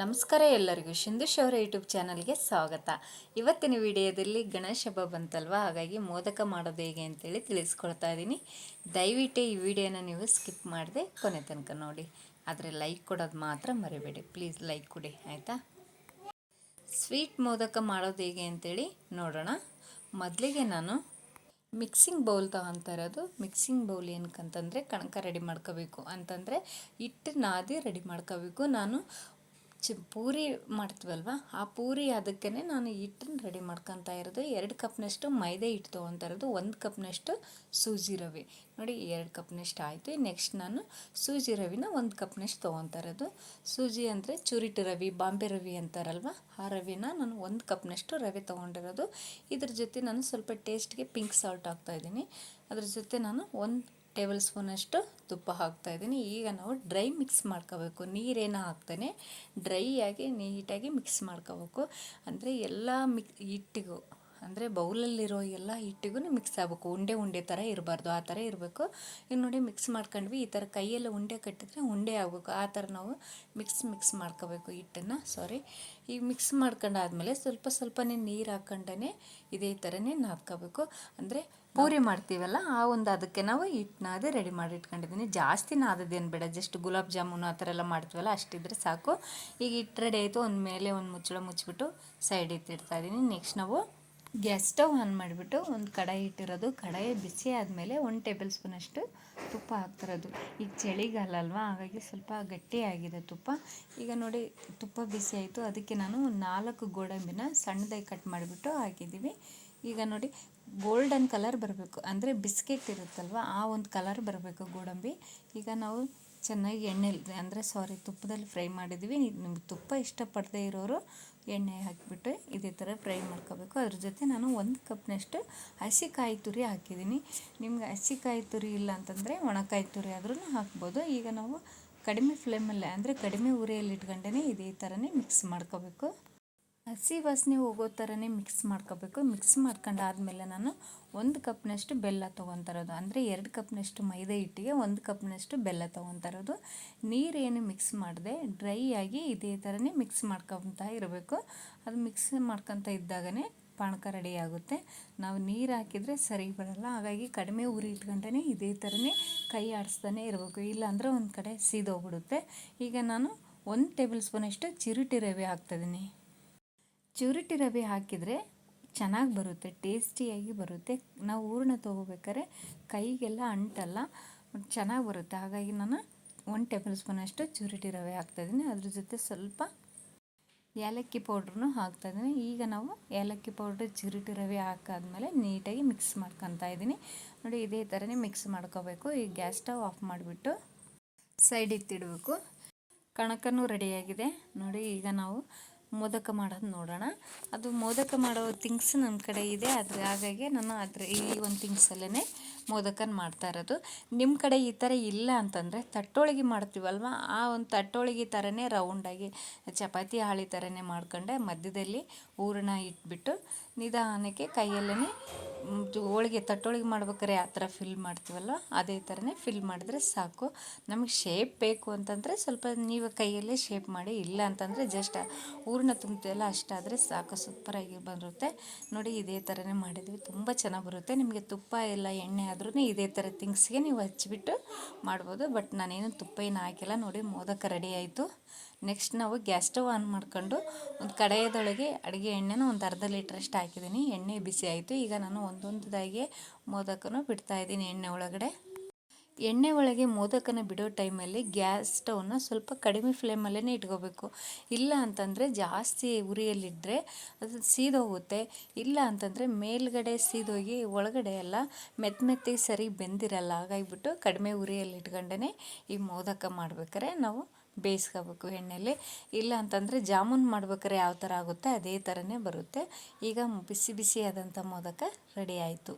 ನಮಸ್ಕಾರ ಎಲ್ಲರಿಗೂ. ಶಿಂದುಶ್ ಅವರ ಯೂಟ್ಯೂಬ್ ಚಾನಲ್ಗೆ ಸ್ವಾಗತ. ಇವತ್ತಿನ ವಿಡಿಯೋದಲ್ಲಿ ಗಣೇಶ ಹಬ್ಬ ಬಂತಲ್ವ? ಹಾಗಾಗಿ ಮೋದಕ ಮಾಡೋದು ಹೇಗೆ ಅಂತೇಳಿ ತಿಳಿಸ್ಕೊಳ್ತಾ ಇದ್ದೀನಿ. ದಯವಿಟ್ಟು ಈ ವಿಡಿಯೋನ ನೀವು ಸ್ಕಿಪ್ ಮಾಡದೆ ಕೊನೆ ತನಕ ನೋಡಿ. ಆದರೆ ಲೈಕ್ ಕೊಡೋದು ಮಾತ್ರ ಮರಿಬೇಡಿ. ಪ್ಲೀಸ್ ಲೈಕ್ ಕೊಡಿ, ಆಯಿತಾ? ಸ್ವೀಟ್ ಮೋದಕ ಮಾಡೋದು ಹೇಗೆ ಅಂತೇಳಿ ನೋಡೋಣ. ಮೊದಲಿಗೆ ನಾನು ಮಿಕ್ಸಿಂಗ್ ಬೌಲ್ ತಗೊಂತಾ ಇರೋದು. ಮಿಕ್ಸಿಂಗ್ ಬೌಲ್ ಏನಕ್ಕಂತಂದರೆ ಕಣಕ ರೆಡಿ ಮಾಡ್ಕೋಬೇಕು. ಅಂತಂದರೆ ಹಿಟ್ಟು ನಾದಿ ರೆಡಿ ಮಾಡ್ಕೋಬೇಕು. ನಾನು ಚಿ ಪೂರಿ ಮಾಡ್ತೀವಲ್ವ? ಆ ಪೂರಿ ಅದಕ್ಕೇ ನಾನು ಹಿಟ್ಟನ್ನು ರೆಡಿ ಮಾಡ್ಕೊತಾ ಇರೋದು. ಎರಡು ಕಪ್ನಷ್ಟು ಮೈದೆ ಹಿಟ್ಟು ತೊಗೊತಾ ಇರೋದು. ಒಂದು ಕಪ್ನಷ್ಟು ಸೂಜಿ ರವೆ. ನೋಡಿ, ಎರಡು ಕಪ್ನಷ್ಟು ಆಯಿತು. ನೆಕ್ಸ್ಟ್ ನಾನು ಸೂಜಿ ರವಿನ ಒಂದು ಕಪ್ನಷ್ಟು ತೊಗೊತಾ ಇರೋದು. ಸೂಜಿ ಅಂದರೆ ಚೂರಿಟ್ಟು ರವಿ, ಬಾಂಬೆ ರವಿ ಅಂತಾರಲ್ವ? ಆ ರವಿನ ನಾನು ಒಂದು ಕಪ್ನಷ್ಟು ರವೆ ತೊಗೊಂಡಿರೋದು. ಇದ್ರ ಜೊತೆ ನಾನು ಸ್ವಲ್ಪ ಟೇಸ್ಟ್ಗೆ ಪಿಂಕ್ ಸಾಲ್ಟ್ ಹಾಕ್ತಾಯಿದ್ದೀನಿ ಅದ್ರ ಜೊತೆ ನಾನು ಒಂದು ಟೇಬಲ್ ಸ್ಪೂನಷ್ಟು ತುಪ್ಪ ಹಾಕ್ತಾಯಿದ್ದೀನಿ ಈಗ ನಾವು ಡ್ರೈ ಮಿಕ್ಸ್ ಮಾಡ್ಕೋಬೇಕು. ನೀರೇನು ಹಾಕ್ತಾನೆ ಡ್ರೈ ಆಗಿ ನೀಟಾಗಿ ಮಿಕ್ಸ್ ಮಾಡ್ಕೋಬೇಕು. ಅಂದರೆ ಎಲ್ಲ ಮಿಕ್ ಹಿಟ್ಟಿಗೂ ಅಂದರೆ ಬೌಲಲ್ಲಿರೋ ಎಲ್ಲ ಹಿಟ್ಟಿಗೂ ಮಿಕ್ಸ್ ಆಗಬೇಕು. ಉಂಡೆ ಉಂಡೆ ಥರ ಇರಬಾರ್ದು, ಆ ಥರ ಇರಬೇಕು. ಈಗ ನೋಡಿ ಮಿಕ್ಸ್ ಮಾಡ್ಕೊಂಡ್ವಿ, ಈ ಥರ ಕೈಯಲ್ಲಿ ಉಂಡೆ ಕಟ್ಟಿದ್ರೆ ಉಂಡೆ ಆಗಬೇಕು. ಆ ಥರ ನಾವು ಮಿಕ್ಸ್ ಮಿಕ್ಸ್ ಮಾಡ್ಕೋಬೇಕು ಹಿಟ್ಟನ್ನು. ಸಾರಿ ಈಗ ಮಿಕ್ಸ್ ಮಾಡ್ಕೊಂಡಾದ್ಮೇಲೆ ಸ್ವಲ್ಪ ಸ್ವಲ್ಪನೇ ನೀರು ಹಾಕ್ಕೊಂಡೇ ಇದೇ ಥರನೇ ನಾದ್ಕೋಬೇಕು. ಅಂದರೆ ಪೂರಿ ಮಾಡ್ತೀವಲ್ಲ, ಆ ಒಂದು ಅದಕ್ಕೆ ನಾವು ಹಿಟ್ಟನ್ನ ರೆಡಿ ಮಾಡಿ ಇಟ್ಕೊಂಡಿದ್ದೀನಿ. ಜಾಸ್ತಿ ನಾದದೇನು ಬೇಡ ಜಸ್ಟ್ ಗುಲಾಬ್ ಜಾಮೂನು ಆ ಥರ ಎಲ್ಲ ಮಾಡ್ತೀವಲ್ಲ ಅಷ್ಟಿದ್ರೆ ಸಾಕು. ಈಗ ಹಿಟ್ಟು ರೆಡಿ ಆಯಿತು ಒಂದು ಮೇಲೆ ಒಂದು ಮುಚ್ಚಳ ಮುಚ್ಚಿಬಿಟ್ಟು ಸೈಡ್ ಇಟ್ಟಿರ್ತಾ ಇದ್ದೀನಿ ನೆಕ್ಸ್ಟ್ ನಾವು ಗ್ಯಾಸ್ ಸ್ಟೌವ್ ಆನ್ ಮಾಡಿಬಿಟ್ಟು ಒಂದು ಕಡಾಯಿ ಇಟ್ಟಿರೋದು. ಕಡಾಯಿ ಬಿಸಿ ಆದಮೇಲೆ ಒಂದು ಟೇಬಲ್ ಸ್ಪೂನಷ್ಟು ತುಪ್ಪ ಹಾಕ್ತಿರೋದು. ಈಗ ಚಳಿಗಾಲ ಅಲ್ವಾ, ಹಾಗಾಗಿ ಸ್ವಲ್ಪ ಗಟ್ಟಿಯಾಗಿದೆ ತುಪ್ಪ. ಈಗ ನೋಡಿ, ತುಪ್ಪ ಬಿಸಿ ಆಯಿತು. ಅದಕ್ಕೆ ನಾನು ನಾಲ್ಕು ಗೋಡಂಬಿನ ಸಣ್ಣದಾಗಿ ಕಟ್ ಮಾಡಿಬಿಟ್ಟು ಹಾಕಿದ್ದೀವಿ. ಈಗ ನೋಡಿ, ಗೋಲ್ಡನ್ ಕಲರ್ ಬರಬೇಕು. ಅಂದರೆ ಬಿಸ್ಕೆಟ್ ಇರುತ್ತಲ್ವ, ಆ ಒಂದು ಕಲರ್ ಬರಬೇಕು ಗೋಡಂಬಿ. ಈಗ ನಾವು ಚೆನ್ನಾಗಿ ಎಣ್ಣೆಲಿ ಅಂದರೆ ಸಾರಿ ತುಪ್ಪದಲ್ಲಿ ಫ್ರೈ ಮಾಡಿದ್ವಿ. ನಿಮ್ಗೆ ತುಪ್ಪ ಇಷ್ಟಪಡದೇ ಇರೋರು ಎಣ್ಣೆ ಹಾಕಿಬಿಟ್ಟು ಇದೇ ಥರ ಫ್ರೈ ಮಾಡ್ಕೋಬೇಕು. ಅದ್ರ ಜೊತೆ ನಾನು ಒಂದು ಕಪ್ನಷ್ಟು ಹಸಿ ಕಾಯಿ ತುರಿ ಹಾಕಿದ್ದೀನಿ. ನಿಮ್ಗೆ ಹಸಿ ಕಾಯಿ ತುರಿ ಇಲ್ಲ ಅಂತಂದರೆ ಒಣಕಾಯಿ ತುರಿ ಆದ್ರೂ ಹಾಕ್ಬೋದು. ಈಗ ನಾವು ಕಡಿಮೆ ಫ್ಲೇಮಲ್ಲೇ ಅಂದರೆ ಕಡಿಮೆ ಉರಿಯಲ್ಲಿ ಇಟ್ಕೊಂಡೇ ಇದೇ ಥರನೇ ಮಿಕ್ಸ್ ಮಾಡ್ಕೋಬೇಕು. ಹಸಿ ವಾಸನೆ ಹೋಗೋ ಥರನೇ ಮಿಕ್ಸ್ ಮಾಡ್ಕೋಬೇಕು. ಮಿಕ್ಸ್ ಮಾಡ್ಕೊಂಡಾದ್ಮೇಲೆ ನಾನು ಒಂದು ಕಪ್ನಷ್ಟು ಬೆಲ್ಲ ತೊಗೊತಾರೋದು. ಅಂದರೆ ಎರಡು ಕಪ್ನಷ್ಟು ಮೈದಾ ಹಿಟ್ಟಿಗೆ, ಒಂದು ಕಪ್ನಷ್ಟು ಬೆಲ್ಲ ತೊಗೊತಾರೋದು. ನೀರೇನು ಮಿಕ್ಸ್ ಮಾಡಿದೆ ಡ್ರೈ ಆಗಿ ಇದೇ ಥರನೇ ಮಿಕ್ಸ್ ಮಾಡ್ಕೊತಾ ಇರಬೇಕು. ಅದು ಮಿಕ್ಸ್ ಮಾಡ್ಕೊತ ಇದ್ದಾಗನೇ ಪಾನಕ ರೆಡಿ ಆಗುತ್ತೆ. ನಾವು ನೀರು ಹಾಕಿದರೆ ಸರಿ ಬರಲ್ಲ. ಹಾಗಾಗಿ ಕಡಿಮೆ ಉರಿ ಇಟ್ಕೊಂಡೇ ಇದೇ ಥರನೇ ಕೈ ಆಡಿಸ್ತಾನೆ ಇರಬೇಕು. ಇಲ್ಲಾಂದರೆ ಒಂದು ಕಡೆ ಸೀದೋಗ್ಬಿಡುತ್ತೆ. ಈಗ ನಾನು ಒಂದು ಟೇಬಲ್ ಸ್ಪೂನಷ್ಟು ಚಿರುಟಿ ರವೆ ಹಾಕ್ತಿದ್ದೀನಿ ಚೂರಿಟಿ ರವೆ ಹಾಕಿದರೆ ಚೆನ್ನಾಗಿ ಬರುತ್ತೆ, ಟೇಸ್ಟಿಯಾಗಿ ಬರುತ್ತೆ. ನಾವು ಹೂರ್ಣ ತೊಗೋಬೇಕಾದ್ರೆ ಕೈಗೆಲ್ಲ ಅಂಟಲ್ಲ ಚೆನ್ನಾಗಿ ಬರುತ್ತೆ. ಹಾಗಾಗಿ ನಾನು ಒನ್ ಟೇಬಲ್ ಸ್ಪೂನಷ್ಟು ಚೂರಿಟಿ ರವೆ ಹಾಕ್ತಾಯಿದ್ದೀನಿ ಅದ್ರ ಜೊತೆ ಸ್ವಲ್ಪ ಏಲಕ್ಕಿ ಪೌಡ್ರನ್ನು ಹಾಕ್ತಾಯಿದ್ದೀನಿ ಈಗ ನಾವು ಏಲಕ್ಕಿ ಪೌಡ್ರ್, ಚಿರುಟಿ ರವೆ ಹಾಕಾದ್ಮೇಲೆ ನೀಟಾಗಿ ಮಿಕ್ಸ್ ಮಾಡ್ಕೊತಾ ಇದ್ದೀನಿ. ನೋಡಿ, ಇದೇ ಥರನೇ ಮಿಕ್ಸ್ ಮಾಡ್ಕೋಬೇಕು. ಈ ಗ್ಯಾಸ್ ಸ್ಟವ್ ಆಫ್ ಮಾಡಿಬಿಟ್ಟು ಸೈಡ್ ಇತ್ತಿಡಬೇಕು ಕಣಕನೂ ರೆಡಿಯಾಗಿದೆ ನೋಡಿ, ಈಗ ನಾವು ಮೋದಕ ಮಾಡೋದು ನೋಡೋಣ. ಅದು ಮೋದಕ ಮಾಡೋ ಥಿಂಗ್ಸ್ ನನ್ನ ಕಡೆ ಇದೆ. ಆದರೆ ಹಾಗಾಗಿ ನಾನು ಅದ್ರ ಈ ಒಂದು ಥಿಂಗ್ಸಲ್ಲೇ ಮೋದಕನ ಮಾಡ್ತಾ ಇರೋದು. ನಿಮ್ಮ ಕಡೆ ಈ ಥರ ಇಲ್ಲ ಅಂತಂದರೆ ತಟ್ಟೋಳಿಗೆ ಮಾಡ್ತೀವಲ್ವ? ಆ ಒಂದು ತಟ್ಟೋಳಿಗೆ ಥರನೇ ರೌಂಡಾಗಿ ಚಪಾತಿ ಹಾಳಿ ಥರನೇ ಮಾಡ್ಕೊಂಡೆ. ಮಧ್ಯದಲ್ಲಿ ಹೂರಣ ಇಟ್ಬಿಟ್ಟು ನಿಧಾನಕ್ಕೆ ಕೈಯಲ್ಲೇ ಹೋಳಿಗೆ ತಟ್ಟೋಳಿಗೆ ಮಾಡ್ಬೇಕಾದ್ರೆ ಆ ಥರ ಫಿಲ್ ಮಾಡ್ತೀವಲ್ವ? ಅದೇ ಥರನೇ ಫಿಲ್ ಮಾಡಿದ್ರೆ ಸಾಕು. ನಮಗೆ ಶೇಪ್ ಬೇಕು ಅಂತಂದರೆ ಸ್ವಲ್ಪ ನೀವು ಕೈಯಲ್ಲೇ ಶೇಪ್ ಮಾಡಿ. ಇಲ್ಲ ಅಂತಂದರೆ ಜಸ್ಟ್ ಹೂರಣ ತುಂಬ್ತೀವಲ್ಲ ಅಷ್ಟಾದರೆ ಸಾಕು. ಸೂಪರಾಗಿ ಬರುತ್ತೆ. ನೋಡಿ ಇದೇ ಥರನೇ ಮಾಡಿದ್ವಿ. ತುಂಬ ಚೆನ್ನಾಗಿ ಬರುತ್ತೆ. ನಿಮಗೆ ತುಪ್ಪ ಇಲ್ಲ ಎಣ್ಣೆ ಆದ್ರೂ ಇದೇ ಥರ ಥಿಂಗ್ಸ್ಗೆ ನೀವು ಹಚ್ಚಿಬಿಟ್ಟು ಮಾಡ್ಬೋದು. ಬಟ್ ನಾನೇನು ತುಪ್ಪ ಏನು ಹಾಕಿಲ್ಲ. ನೋಡಿ ಮೋದಕ ರೆಡಿ ಆಯಿತು. ನೆಕ್ಸ್ಟ್ ನಾವು ಗ್ಯಾಸ್ ಸ್ಟವ್ ಆನ್ ಮಾಡ್ಕೊಂಡು ಒಂದು ಕಡೆಯದೊಳಗೆ ಅಡುಗೆ ಎಣ್ಣೆನ ಒಂದು ಅರ್ಧ ಲೀಟ್ರಷ್ಟು ಹಾಕಿದ್ದೀನಿ. ಎಣ್ಣೆ ಬಿಸಿ ಆಯಿತು. ಈಗ ನಾನು ಒಂದೊಂದಾಗಿ ಮೋದಕನ ಬಿಡ್ತಾಯಿದ್ದೀನಿ ಎಣ್ಣೆ ಒಳಗಡೆ. ಎಣ್ಣೆ ಒಳಗೆ ಮೋದಕನ ಬಿಡೋ ಟೈಮಲ್ಲಿ ಗ್ಯಾಸ್ ಸ್ಟವ್ನ ಸ್ವಲ್ಪ ಕಡಿಮೆ ಫ್ಲೇಮಲ್ಲೇ ಇಟ್ಕೋಬೇಕು. ಇಲ್ಲ ಅಂತಂದರೆ ಜಾಸ್ತಿ ಉರಿಯಲ್ಲಿದ್ದರೆ ಅದು ಸೀದೋಗುತ್ತೆ. ಇಲ್ಲ ಅಂತಂದರೆ ಮೇಲ್ಗಡೆ ಸೀದೋಗಿ ಒಳಗಡೆ ಎಲ್ಲ ಮೆತ್ತ ಮೆತ್ತಿಗೆ ಸರಿ ಬೆಂದಿರಲ್ಲ, ಹಾಗಾಗಿಬಿಟ್ಟು ಕಡಿಮೆ ಉರಿಯಲ್ಲಿ ಇಟ್ಕೊಂಡೇ ಈ ಮೋದಕ ಮಾಡ್ಬೇಕಾರೆ ನಾವು ಬೇಯಿಸ್ಕೋಬೇಕು ಎಣ್ಣೆಯಲ್ಲಿ ಇಲ್ಲ ಅಂತಂದರೆ ಜಾಮೂನ್ ಮಾಡ್ಬೇಕಾರೆ ಯಾವ ಥರ ಆಗುತ್ತೆ ಅದೇ ಥರನೇ ಬರುತ್ತೆ. ಈಗ ಬಿಸಿ ಬಿಸಿಯಾದಂಥ ಮೋದಕ ರೆಡಿ ಆಯಿತು.